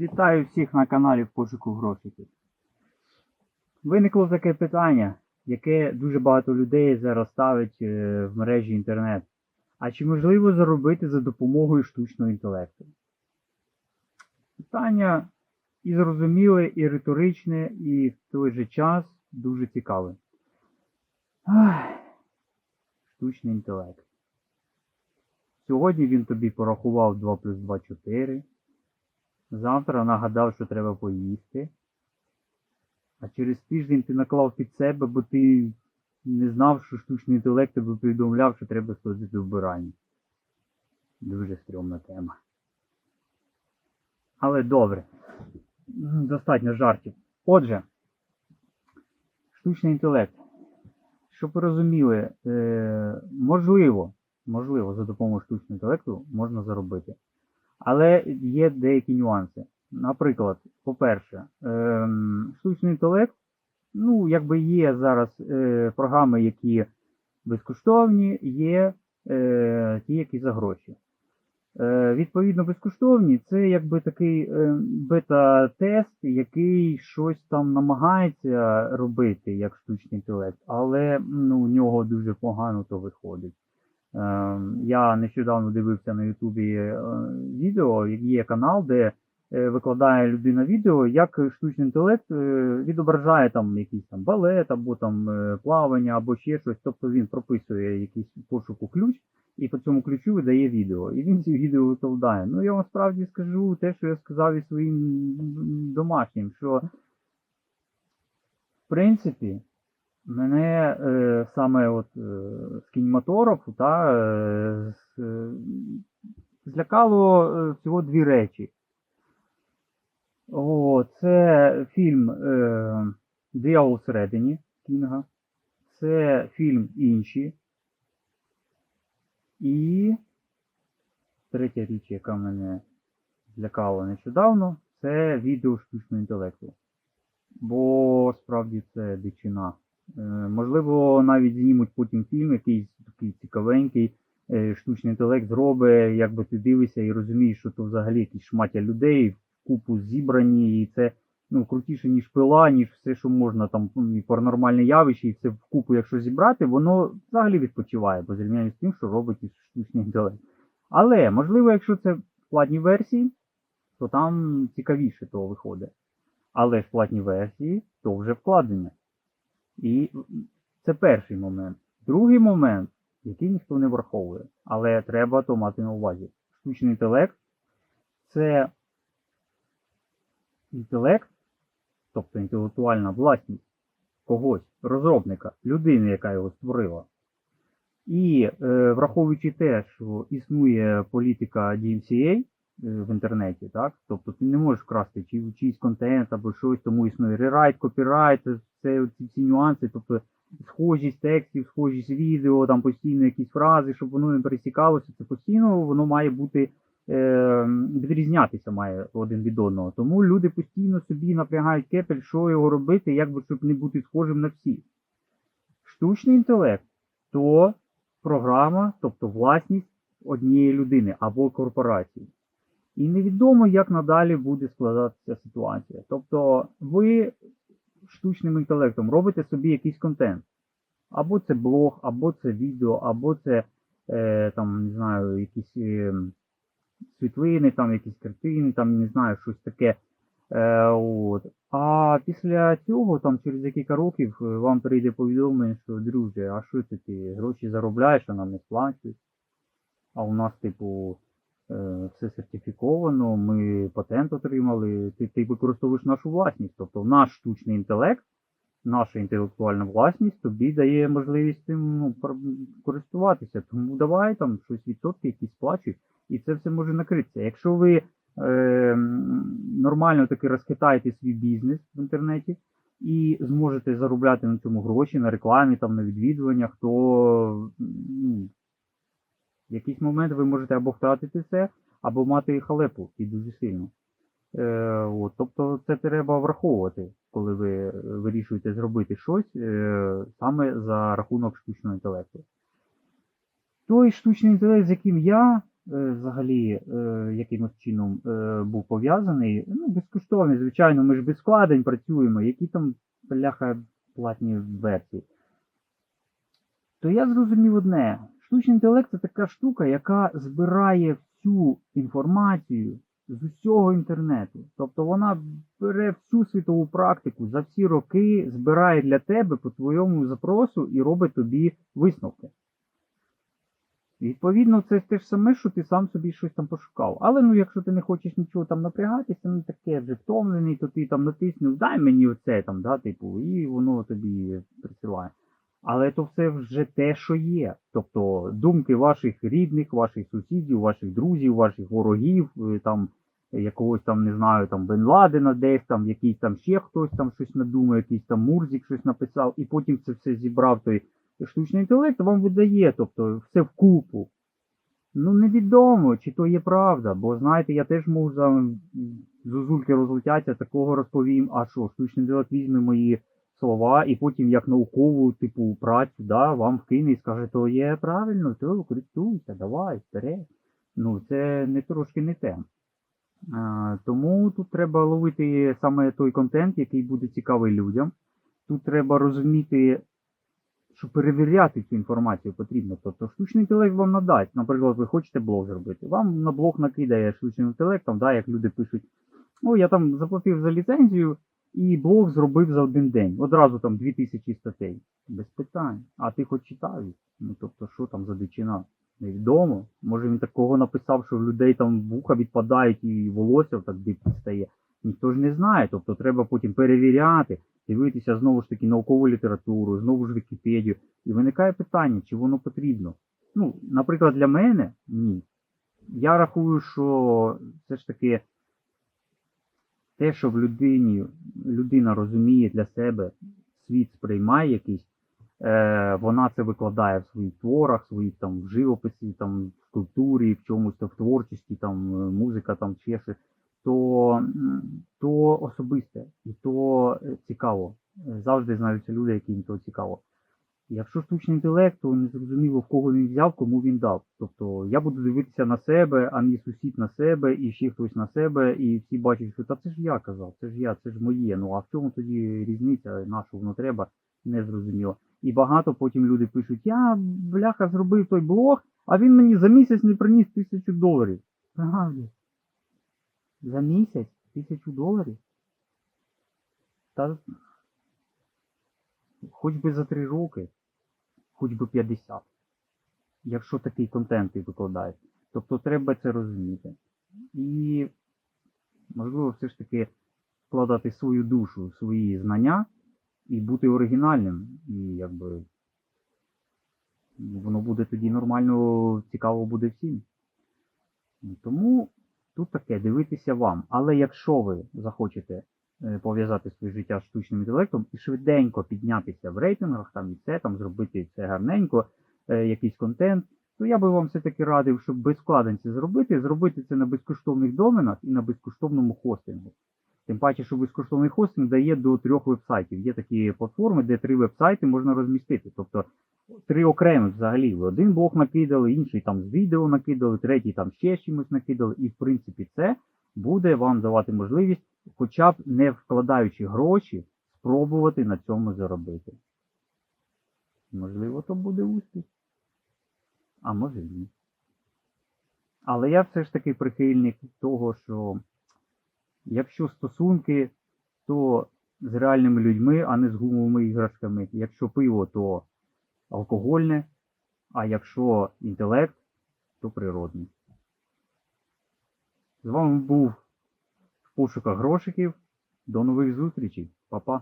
Вітаю всіх на каналі в пошуку грошиків. Виникло таке питання, яке дуже багато людей зараз ставить е, в мережі інтернет. А чи можливо заробити за допомогою штучного інтелекту? Питання і зрозуміле, і риторичне, і в той же час дуже цікаве. Штучний інтелект. Сьогодні він тобі порахував 2 плюс 2 4. Завтра нагадав, що треба поїсти. А через тиждень ти наклав під себе, бо ти не знав, що штучний інтелект тебе повідомляв, що треба сходити в вбиральню. Дуже стрьомна тема. Але добре. Достатньо жартів. Отже, штучний інтелект. Щоб ви розуміли, е, можливо, можливо, за допомогою штучного інтелекту можна заробити. Але є деякі нюанси. Наприклад, по-перше, ем, штучний інтелект, ну, якби є зараз е, програми, які безкоштовні, є е, ті, які за гроші. Е, відповідно, безкоштовні це якби такий е, бета-тест, який щось там намагається робити як штучний інтелект, але ну, у нього дуже погано то виходить. Е, Я нещодавно дивився на Ютубі е, відео, є канал, де е, викладає людина відео, як штучний інтелект е, відображає там якийсь там балет, або там плавання, або ще щось. Тобто він прописує якийсь пошуку ключ і по цьому ключу видає відео. І він ці відео викладає. Ну я вам справді скажу те, що я сказав і своїм домашнім, що в принципі. Мене е, саме от е, з кінематографу та, е, е, злякало е, всього дві речі. О, це фільм е, Диявол всередині Кінга. Це фільм Інші. І третя річ, яка мене злякала нещодавно, це відео штучного інтелекту. Бо справді це дичина. Е, Можливо, навіть знімуть потім фільм, якийсь такий цікавенький, е, штучний інтелект зробить, якби ти дивишся і розумієш, що то взагалі якісь шмаття людей купу зібрані, і це ну, крутіше, ніж пила, ніж все, що можна, там і паранормальне явище, і все в купу, якщо зібрати, воно взагалі відпочиває по зрівнянню з тим, що робить і штучний інтелект. Але, можливо, якщо це в версії, то там цікавіше того виходить. Але в платній версії то вже вкладення. І це перший момент. Другий момент, який ніхто не враховує, але треба то мати на увазі. Штучний інтелект це інтелект, тобто інтелектуальна власність когось, розробника, людини, яка його створила. І е, враховуючи те, що існує політика DMCA в інтернеті, так? Тобто ти не можеш вкрасти чи, чийсь контент або щось, тому існує рерайт, копірайт, це ці всі нюанси, тобто схожість текстів, схожість відео, там постійно якісь фрази, щоб воно не пересікалося, це постійно воно має бути е, відрізнятися має один від одного. Тому люди постійно собі напрягають кепель, що його робити, як би щоб не бути схожим на всіх. Штучний інтелект то програма, тобто власність однієї людини або корпорації. І невідомо, як надалі буде складатися ситуація. Тобто ви штучним інтелектом робите собі якийсь контент. Або це блог, або це відео, або це е, там, не знаю, якісь е, світлини, там якісь картини, там не знаю, щось таке. Е, от. А після цього, там через декілька років, е, вам прийде повідомлення, що друже, а що це ти гроші заробляєш, а нам не сплачують. А у нас, типу, все сертифіковано, ми патент отримали, ти, ти використовуєш нашу власність. Тобто наш штучний інтелект, наша інтелектуальна власність тобі дає можливість цим ну, користуватися. Тому давай там щось відсотки якісь сплачуй, і це все може накритися. Якщо ви е, нормально таки розхитаєте свій бізнес в інтернеті і зможете заробляти на цьому гроші, на рекламі, там, на відвідуваннях, то ну, в якийсь момент ви можете або втратити це, або мати халепу і дуже сильно. Е, от, тобто це треба враховувати, коли ви е, вирішуєте зробити щось е, саме за рахунок штучного інтелекту. Той штучний інтелект, з яким я е, взагалі е, якимось чином е, був пов'язаний, ну, безкоштовний, звичайно, ми ж без складень працюємо, які там, бляха, платні версії. То я зрозумів одне: штучний інтелект це така штука, яка збирає всю інформацію з усього інтернету. Тобто вона бере всю світову практику за всі роки, збирає для тебе по твоєму запросу і робить тобі висновки. Відповідно, це те ж саме, що ти сам собі щось там пошукав. Але ну, якщо ти не хочеш нічого там напрягатися, ну таке вже втомлений, то ти там натиснув, дай мені оце там, да, типу, і воно тобі присилає. Але то все вже те, що є. Тобто думки ваших рідних, ваших сусідів, ваших друзів, ваших ворогів, е, там якогось там, не знаю, там Бен Ладена десь там, якийсь там ще хтось там щось надумає, якийсь там Мурзік щось написав, і потім це все зібрав той штучний інтелект, вам видає, тобто все вкупу. Ну, невідомо, чи то є правда, бо знаєте, я теж можу зозульки розлетяться, такого розповім, а що, штучний інтелект візьме мої слова і потім як наукову, типу, працю, да, вам вкине і скаже, то є правильно, то користуйся, давай, вперед. Ну, це не трошки не те. А, тому тут треба ловити саме той контент, який буде цікавий людям. Тут треба розуміти, що перевіряти цю інформацію потрібно. Тобто штучний інтелект вам надасть. Наприклад, ви хочете блог зробити. Вам на блог накидає штучний інтелект, там, да, як люди пишуть, о, я там заплатив за ліцензію і блог зробив за один день. Одразу там 2000 статей. Без питань. А ти хоч читав? Ну тобто, що там за дичина? Невідомо. Може він такого написав, що в людей там вуха відпадають і волосся так дибки стає. Ніхто ж не знає. Тобто треба потім перевіряти, дивитися знову ж таки наукову літературу, знову ж Вікіпедію. І виникає питання, чи воно потрібно. Ну, наприклад, для мене ні. Я рахую, що все ж таки те, що в людині людина розуміє для себе, світ сприймає якийсь, е, вона це викладає в своїх творах, своїх там в живописі, там в скульптурі, в чомусь там в творчості, там е, музика, там ще щось, то, то особисте і то е, цікаво. Завжди знаються люди, яким то цікаво. Якщо штучний інтелект, то не зрозуміло, в кого він взяв, кому він дав. Тобто я буду дивитися на себе, а мій сусід на себе, і ще хтось на себе, і всі бачать, що та це ж я казав, це ж я, це ж моє. Ну а в чому тоді різниця, на що воно треба, не зрозуміло. І багато потім люди пишуть: я бляха зробив той блог, а він мені за місяць не приніс тисячу доларів. Правда? За місяць тисячу доларів? Та хоч би за три роки, хоч би 50. Якщо такий контент ти викладаєш. Тобто треба це розуміти. І можливо все ж таки вкладати свою душу, свої знання і бути оригінальним. І якби воно буде тоді нормально, цікаво буде всім. Тому тут таке, дивитися вам. Але якщо ви захочете пов'язати своє життя з штучним інтелектом і швиденько піднятися в рейтингах, там і це, там зробити це гарненько, е, якийсь контент, то я би вам все-таки радив, щоб без вкладень це зробити, зробити це на безкоштовних доменах і на безкоштовному хостингу. Тим паче, що безкоштовний хостинг дає до трьох вебсайтів. Є такі платформи, де три вебсайти можна розмістити. Тобто три окремих взагалі. Ви один блок накидали, інший там з відео накидали, третій там ще чимось накидали. І в принципі це буде вам давати можливість, хоча б не вкладаючи гроші, спробувати на цьому заробити. Можливо, то буде успіх. А може ні. Але я все ж таки прихильник того, що якщо стосунки, то з реальними людьми, а не з гумовими іграшками. Якщо пиво, то алкогольне, а якщо інтелект, то природний. З вами був пошуках грошиків. До нових зустрічей. Па-па.